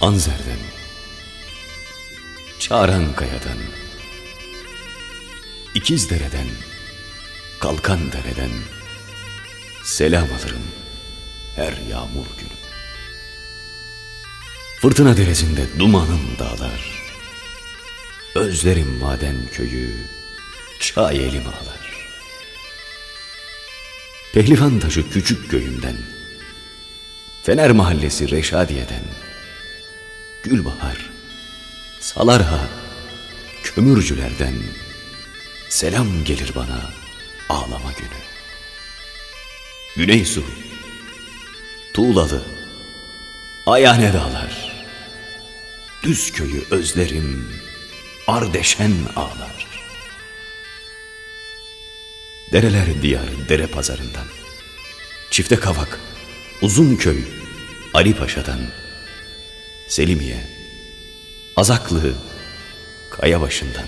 Anzer'den, Çağrankaya'dan, İkizdere'den, Kalkan dereden selam alırım her yağmur günü. Fırtına deresinde dumanım dağlar, özlerim maden köyü, çay elim ağlar. Pehlivan taşı küçük köyümden, Fener mahallesi Reşadiye'den, Gülbahar, Salarha, kömürcülerden. Selam gelir bana ağlama günü. Güneysu, Tuğlalı, Ayane dağlar, Düz köyü özlerim, Ardeşen ağlar. Dereler diyarı dere pazarından, Çifte Kavak, Uzunköy, Ali Paşa'dan, Selimiye, Azaklı, Kayabaşı'ndan,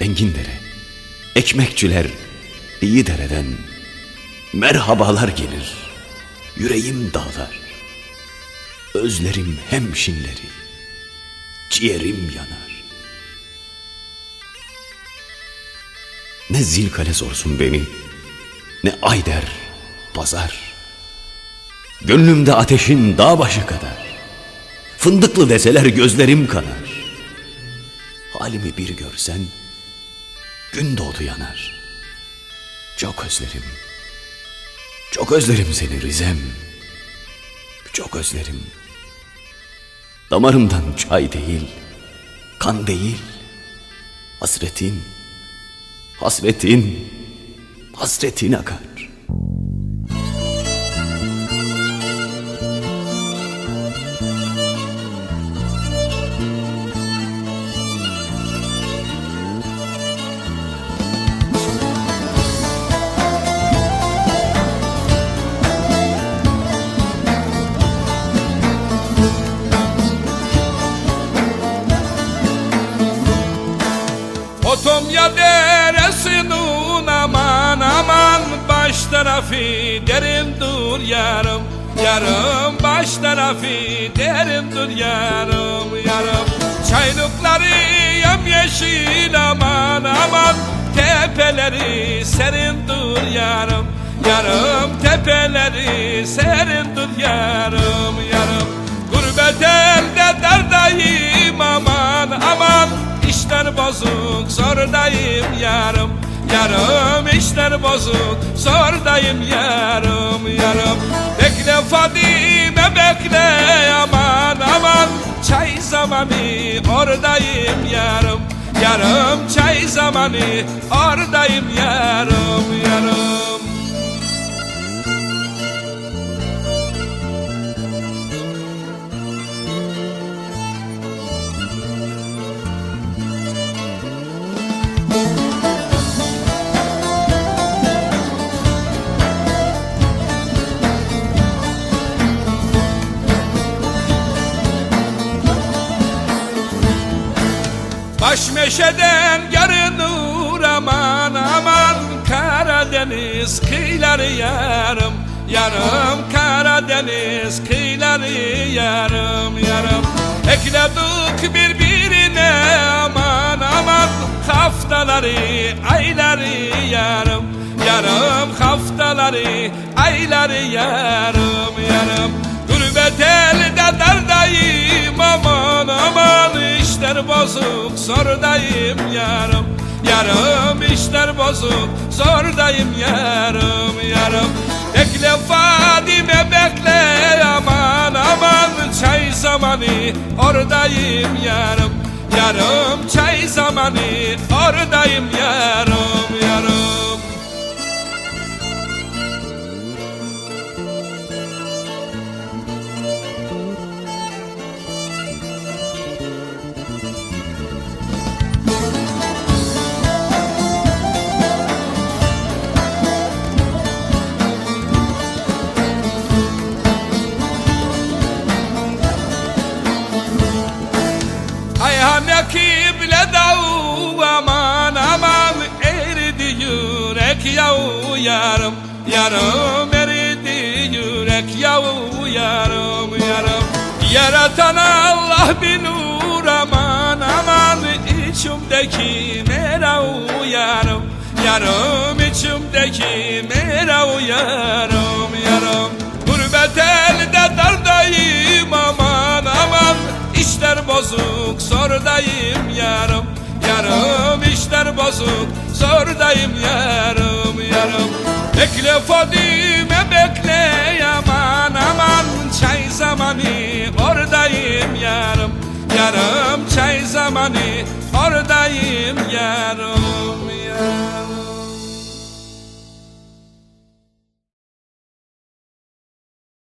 Engindere, Ekmekçiler, iyi dereden merhabalar gelir, yüreğim dağlar, özlerim hemşinleri, ciğerim yanar. Ne zilkale sorsun beni, ne ayder, pazar. Gönlümde ateşin dağ başı kadar. Fındıklı deseler gözlerim kanar. Halimi bir görsen, gün doğdu yanar. Çok özlerim, çok özlerim seni Rizem. Çok özlerim. Damarımdan çay değil, kan değil. Hasretin, hasretin, hasretin akar. Potomya deresinin aman aman. Baş tarafı derindir yarım yarım. Baş tarafı derindir yarım yarım. Çaylıkları yemyeşil aman aman. Tepeleri serindir yarım yarım. Tepeleri serindir yarım yarım. Gurbet elde dardayım bozuk zordayım yarım. Yarım işler bozuk zordayım yarım yarım. Bekle Fadime bekle aman aman. Çay zamanı oradayım yarım. Yarım çay zamanı oradayım yarım yarım meşeden görünür aman aman. Karadeniz kıyıları yarım Yarım. Karadeniz kıyıları yarım yarım. Ekledik birbirine aman aman. Haftaları ayları yarım Yarım. Haftaları ayları yarım yarım bozuk zordayım yarım. Yarım işler bozuk zordayım yarım yarım. Bekle Fadime bekle aman aman. Çay zamanı oradayım yarım. Yarım çay zamanı oradayım yarım yarım yarım Yarım eridi yürek yavu yarım yarım. Yaratan Allah bilir aman aman içimdeki mera uyarım Yarım içimdeki mera uyarım yarım. Gurbet elde dardayım aman aman. İşler bozuk sordayım yarım. Yarım işler bozuk sordayım yarım yarım Bekle Fadime bekle aman aman. Çay zamanı oradayım yarım